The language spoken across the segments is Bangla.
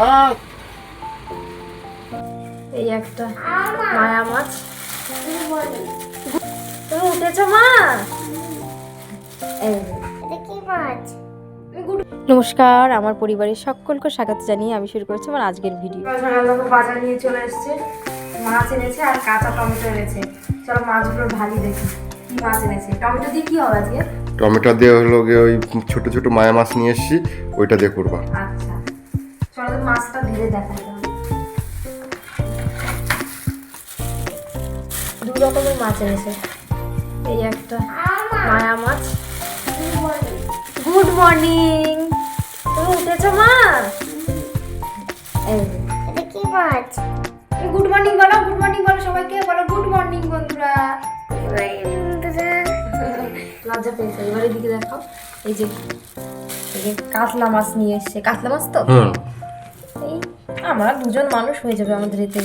আহ, এই একটা মায়া মাছ। তুমি উঠেছো মা? নমস্কার আমার পরিবারের সকলকে স্বাগত জানিয়ে আমি শুরু করছি আমার আজকের ভিডিও। বাজার নিয়ে চলে এসেছে। মাছ এনেছে আর কাঁচা টমেটো এনেছে। চলো মাছগুলোর ভালি দেখি। কি মাছ এনেছে? টমেটো দিয়ে কি হবে আজকে? টমেটো দিয়ে হলো গিয়ে ওই ছোট ছোট মায়া মাছ নিয়ে এসছি ওইটা দিয়ে করবা। আচ্ছা। চলো মাছটা ধীরে তাহলে। দু রকমের মাছ এনেছে। এই একটা মায়া মাছ। গুড মর্নিং তুমি উঠেছো মা? এটা কি মাছ? গুড মর্নিং বলো গুড মর্নিং বলো সবাইকে। বলো গুড মর্নিং বন্ধুরা। লজ্জা পেয়েছে এবার এদিকে দেখাও। এই যে কাতলা মাছ নিয়ে এসছে। কাতলা মাছ তো? আমরা দুজন মানুষ হয়ে যাবে আমাদের এতে।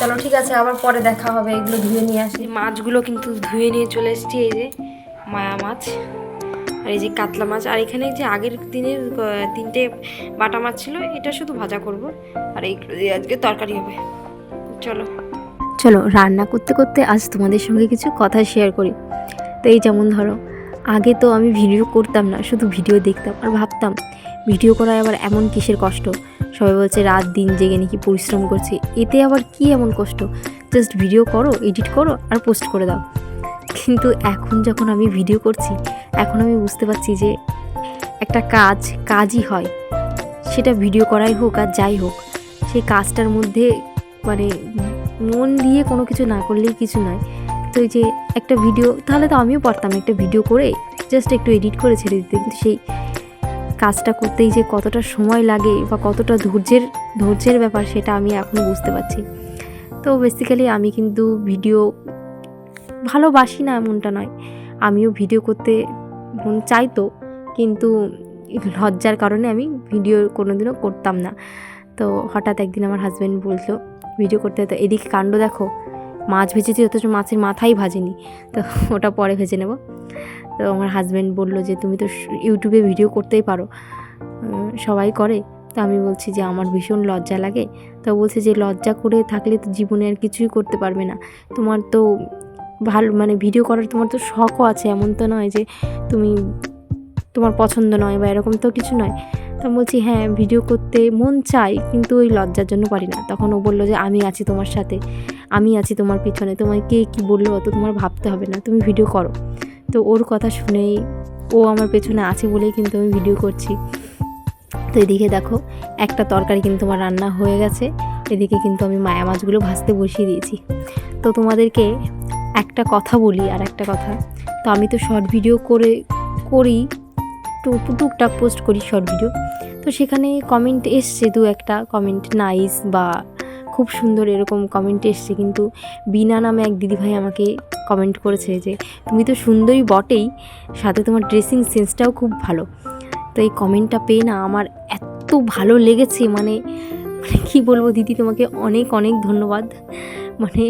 চলো ঠিক আছে আবার পরে দেখা হবে এগুলো ধুয়ে নিয়ে আসি। মাছগুলো কিন্তু ধুয়ে নিয়ে চলে এসেছি এই যে মায়া মাছ আর এই যে কাতলা মাছ। আর এখানে যে আগের দিনের তিনটে বাটা মাছ ছিল এটা শুধু ভাজা করব। আর এইগুলো দিয়ে আজকে তরকারি হবে। চলো। চলো রান্না করতে করতে আজ তোমাদের সঙ্গে কিছু কথা শেয়ার করি। তো এই যেমন ধরো আগে তো আমি ভিডিও করতাম না শুধু ভিডিও দেখতাম আর ভাবতাম ভিডিও করায় আবার এমন কিসের কষ্ট? সবাই বলছে, রাত দিন জেগে নাকি পরিশ্রম করছে। এতে আবার কি এমন কষ্ট? জাস্ট ভিডিও করো এডিট করো আর পোস্ট করে দাও। কিন্তু এখন যখন আমি ভিডিও করছি, এখন আমি বুঝতে পারছি যে একটা কাজ, কাজই হয়। সেটা ভিডিও করাই হোক আর যাই হোক, সেই কাজটার মধ্যে মানে মন দিয়ে কোনো কিছু না করলেই কিছু নয়। তো যে একটা ভিডিও তাহলে তো আমিও পারতাম একটা ভিডিও করে জাস্ট একটু এডিট করে ছেড়ে দিতে। কিন্তু সেই কাজটা করতেই যে কতটা সময় লাগে বা কতটা ধৈর্যের ধৈর্যের ব্যাপার সেটা আমি এখন বুঝতে পারছি। তো বেসিক্যালি আমি কিন্তু ভিডিও ভালোবাসি না এমনটা নয়। আমিও ভিডিও করতে চাইতো কিন্তু লজ্জার কারণে আমি ভিডিও কোনোদিনও করতাম না। তো হঠাৎ একদিন আমার হাজব্যান্ড বলল ভিডিও করতে তো এদিকে কাণ্ড দেখো। মাছ ভেজেছি, অথচ মাছের মাথাই ভাজেনি। তো ওটা পরে ভেজে নেব। তো আমার হাজব্যান্ড বলল যে, তুমি তো ইউটিউবে ভিডিও করতেই পারো। সবাই করে। তো আমি বলছি যে, আমার ভীষণ লজ্জা লাগে। তো বলছে যে, লজ্জা করে থাকলে তো জীবনে আর কিছুই করতে পারবে না। তোমার তো ভালো মানে ভিডিও করার তোমার তো শখও আছে। এমন তো নয় যে, তুমি তোমার পছন্দ নয় বা এরকম তো কিছু নয়। তো বলছি হ্যাঁ ভিডিও করতে মন চাই কিন্তু ওই লজ্জার জন্য পারি না। তখন ও বলল যে, আমি আছি তোমার সাথে। আমি আছি তোমার পিছনে। তোমায় কে কী বলল অত তোমার ভাবতে হবে না। তুমি ভিডিও করো। তো ওর কথা শুনেই ও আমার পেছনে আছে বলেই কিন্তু আমি ভিডিও করছি। তো এদিকে দেখো, একটা তরকারি কিন্তু আমার রান্না হয়ে গেছে। এদিকে কিন্তু আমি মায়া মাছগুলো ভাজতে বসিয়ে দিয়েছি। তো তোমাদেরকে একটা কথা বলি আর একটা কথা। তো আমি তো শর্ট ভিডিও করে, করি টুক টুকটাক পোস্ট করি শর্ট ভিডিও তো সেখানে কমেন্ট এসছে দু একটা কমেন্ট নাইস বা খুব সুন্দর এরকম কমেন্ট এসছে। কিন্তু বিনা নামে এক দিদিভাই আমাকে কমেন্ট করেছে যে, তুমি তো সুন্দরী বটেই, সাথে তোমার ড্রেসিং সেন্সটাও খুব ভালো। তো এই কমেন্টটা পেয়ে না আমার এত ভালো লেগেছে মানে মানে কী বলব দিদি, তোমাকে অনেক অনেক ধন্যবাদ। মানে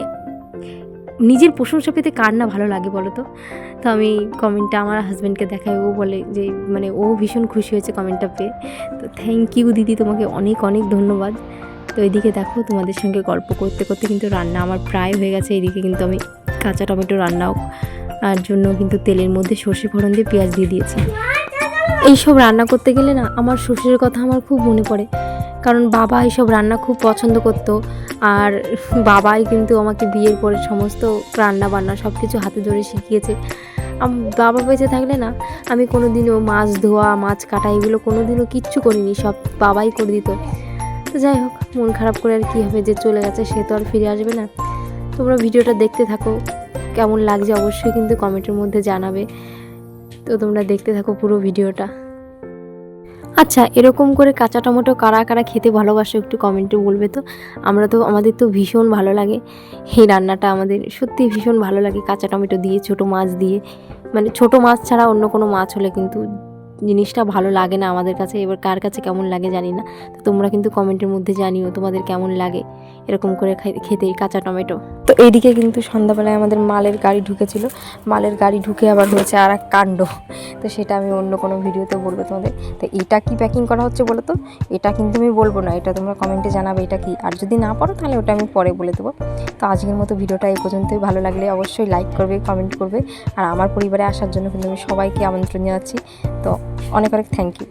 নিজের প্রশংসা পেতে কার না ভালো লাগে বলো তো তো আমি কমেন্টটা আমার হাজব্যান্ডকে দেখাই, ও বলে যে মানে ও ভীষণ খুশি হয়েছে কমেন্টটা পেয়ে। তো থ্যাংক ইউ দিদি, তোমাকে অনেক অনেক ধন্যবাদ। তো এদিকে দেখো তোমাদের সঙ্গে গল্প করতে করতে কিন্তু রান্না আমার প্রায় হয়ে গেছে, এদিকে কিন্তু আমি কাঁচা টমেটো রান্নাও আর জন্য কিন্তু তেলের মধ্যে সর্ষে ফোড়ন দিয়ে পেঁয়াজ দিয়ে দিয়েছি। এইসব রান্না করতে গেলে না আমার শ্বশুরের কথা আমার খুব মনে পড়ে। কারণ বাবা এইসব রান্না খুব পছন্দ করতো, আর বাবাই কিন্তু আমাকে বিয়ের পরে সমস্ত রান্না বান্না সব কিছু হাতে ধরে শিখিয়েছে। বাবা বেঁচে থাকলে না আমি কোনো দিনও মাছ ধোয়া, মাছ কাটা এগুলো কোনো দিনও কিচ্ছু করিনি, সব বাবাই করে দিত। তো যাই হোক, মন খারাপ করে আর কী হবে যে চলে গেছে, সে তো আর ফিরে আসবে না। তোমরা ভিডিওটা দেখতে থাকো। কেমন লাগছে অবশ্যই কিন্তু কমেন্টের মধ্যে জানাবে। তো তোমরা দেখতে থাকো পুরো ভিডিওটা। আচ্ছা এরকম করে কাঁচা টমেটো কারা কারা খেতে ভালোবাসো একটু কমেন্টে বলবে তো। আমরা তো, আমাদের তো ভীষণ ভালো লাগে। এই রান্নাটা আমাদের সত্যি ভীষণ ভালো লাগে, কাঁচা টমেটো দিয়ে, ছোট মাছ দিয়ে। মানে ছোট মাছ ছাড়া অন্য কোনো মাছ হলে কিন্তু জিনিসটা ভালো লাগে না আমাদের কাছে, এবার কার কাছে কেমন লাগে জানি না। তো তোমরা কিন্তু কমেন্টের মধ্যে জানিও তোমাদের কেমন লাগে। এরকম করে খেতে কাঁচা টমেটো। তো এইদিকে কিন্তু সন্ধ্যাবেলায় আমাদের মালের গাড়ি ঢুকেছিল। মালের গাড়ি ঢুকে আবার হয়েছে আর এক কাণ্ড। তো সেটা আমি অন্য কোনো ভিডিওতে বলব তোমাদের। তো এটা কি প্যাকিং করা হচ্ছে বলো তো? এটা কিন্তু আমি বলব না, এটা তোমরা কমেন্টে জানাবে এটা কি। আর যদি না পারো তাহলে ওটা আমি পরে বলে দেবো। তো আজকের মতো ভিডিওটা এই পর্যন্তই। ভালো লাগলে অবশ্যই লাইক করবে কমেন্ট করবে। আর আমার পরিবারে আসার জন্য কিন্তু আমি সবাইকে আমন্ত্রণ জানাচ্ছি। তো অনেক অনেক থ্যাংক ইউ।